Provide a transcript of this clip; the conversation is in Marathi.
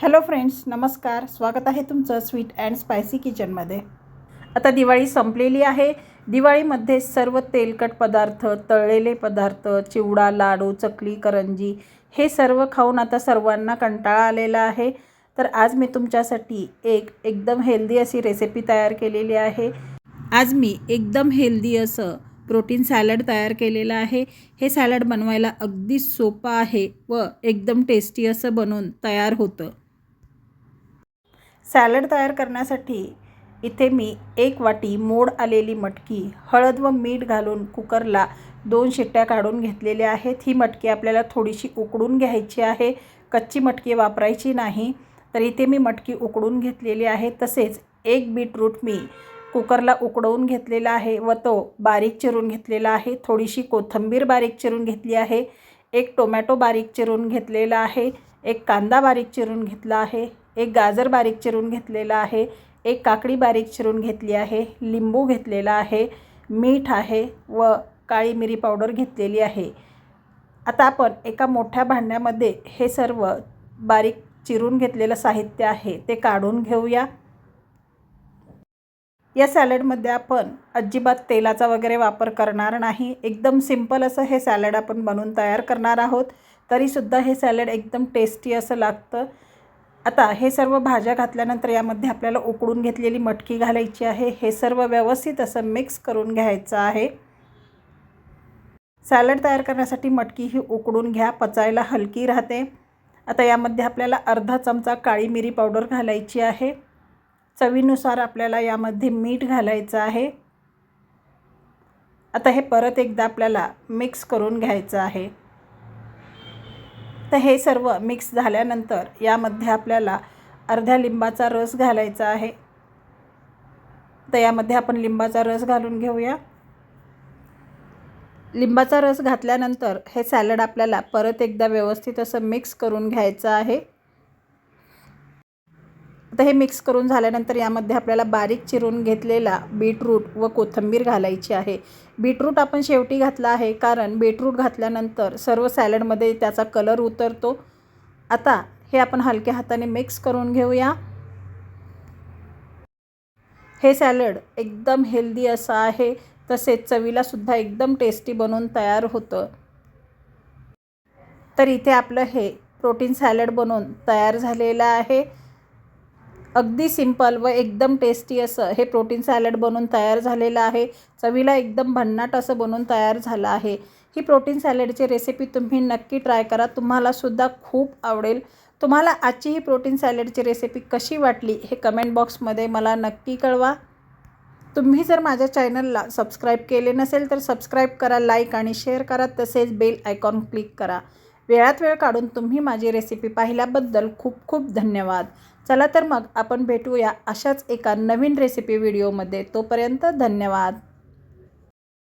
हॅलो फ्रेंड्स नमस्कार. स्वागत आहे तुमचं स्वीट अँड स्पायसी किचनमध्ये. आता दिवाळी संपलेली आहे. दिवाळीमध्ये सर्व तेलकट पदार्थ तळलेले पदार्थ चिवडा लाडू चकली करंजी हे सर्व खाऊन आता सर्वांना कंटाळा आलेला आहे. तर आज मी तुमच्यासाठी एक एकदम हेल्दी अशी रेसिपी तयार केलेली आहे. आज मी एकदम हेल्दी असं प्रोटीन सॅलड तयार केलेलं आहे. हे सॅलड बनवायला अगदी सोपं आहे व एकदम टेस्टी असं बनवून तयार होतं. सॅलड तयार करण्यासाठी इथे मी एक वाटी मोड आलेली मटकी हळद व मीठ घालून कुकरला दोन शिट्ट्या काढून घेतलेल्या आहेत. ही मटकी आपल्याला थोडीशी उकडून घ्यायची आहे. कच्ची मटकी वापरायची नाही तर इथे मी मटकी उकडून घेतलेली आहे. तसेच एक बीटरूट मी कुकरला उकडवून घेतलेला आहे व तो बारीक चिरून घेतलेला आहे. थोडीशी कोथिंबीर बारीक चिरून घेतली आहे. एक टोमॅटो बारीक चिरून घेतलेला आहे. एक कांदा बारीक चिरून घेतला आहे. एक गाजर बारीक चिरून घेतलेला आहे एक काकडी बारीक चिरून घेतली आहे लिंबू घेतलेला आहे मीठ आहे व काळी मिरी पावडर घेतलेली आहे. आता आपण एका मोठ्या भांड्यामध्ये हे सर्व बारीक चिरून घेतलेलं साहित्य आहे ते काढून घेऊया. या सॅलडमध्ये आपण अजिबात तेलाचा वगैरे वापर करणार नाही. एकदम सिंपल असं हे सॅलड आपण बनवून तयार करणार आहोत. तरीसुद्धा हे सॅलड एकदम टेस्टी असं लागतं. आता हे सर्व भाज्या घातल्यानंतर यामध्ये आपल्याला उकडून घेतलेली मटकी घालायची आहे. हे सर्व व्यवस्थित असं मिक्स करून घ्यायचं आहे. सॅलड तयार करण्यासाठी मटकी ही उकडून घ्या पचायला हलकी राहते. आता यामध्ये आपल्याला अर्धा चमचा काळी मिरी पावडर घालायची आहे. चवीनुसार आपल्याला यामध्ये मीठ घालायचं आहे. आता हे परत एकदा आपल्याला मिक्स करून घ्यायचं आहे. तर हे सर्व मिक्स झाल्यानंतर यामध्ये आपल्याला अर्ध्या लिंबाचा रस घालायचा आहे. तर यामध्ये आपण लिंबाचा रस घालून घेऊया. लिंबाचा रस घातल्यानंतर हे सॅलड आपल्याला परत एकदा व्यवस्थित असं मिक्स करून घ्यायचं आहे. आता हे मिक्स करून झाल्यानंतर यामध्ये आपल्याला बारीक चिरून घेतलेला बीटरूट व कोथिंबीर घालायची आहे. बीटरूट आपण शेवटी घातला आहे कारण बीटरूट घातल्यानंतर सर्व सॅलडमध्ये त्याचा कलर उतरतो. आता हे आपण हलक्या हाताने मिक्स करून घेऊया. हे सॅलड एकदम हेल्दी असं आहे. तसेच चवीलासुद्धा एकदम टेस्टी बनवून तयार होतं. तर इथे आपलं हे प्रोटीन सॅलड बनवून तयार झालेलं आहे. अगदी सिंपल व एकदम टेस्टी असं हे प्रोटीन सॅलड बनवून तयार झालेलं आहे. चवीला एकदम भन्नाट असं बनून तयार झालं आहे. ही प्रोटीन सॅलडची रेसिपी तुम्ही नक्की ट्राय करा. तुम्हालासुद्धा खूप आवडेल. तुम्हाला आजची ही प्रोटीन सॅलडची रेसिपी कशी वाटली हे कमेंट बॉक्समध्ये मला नक्की कळवा. तुम्ही जर माझ्या चॅनलला सबस्क्राईब केले नसेल तर सबस्क्राईब करा लाईक आणि शेअर करा. तसेच बेल आयकॉन क्लिक करा. वेळात वेळ काढून तुम्ही माझी रेसिपी पाहिल्याबद्दल खूप खूप धन्यवाद. चला तर मग आपण भेटूया अशाच एका नवीन रेसिपी व्हिडिओमध्ये तोपर्यंत धन्यवाद.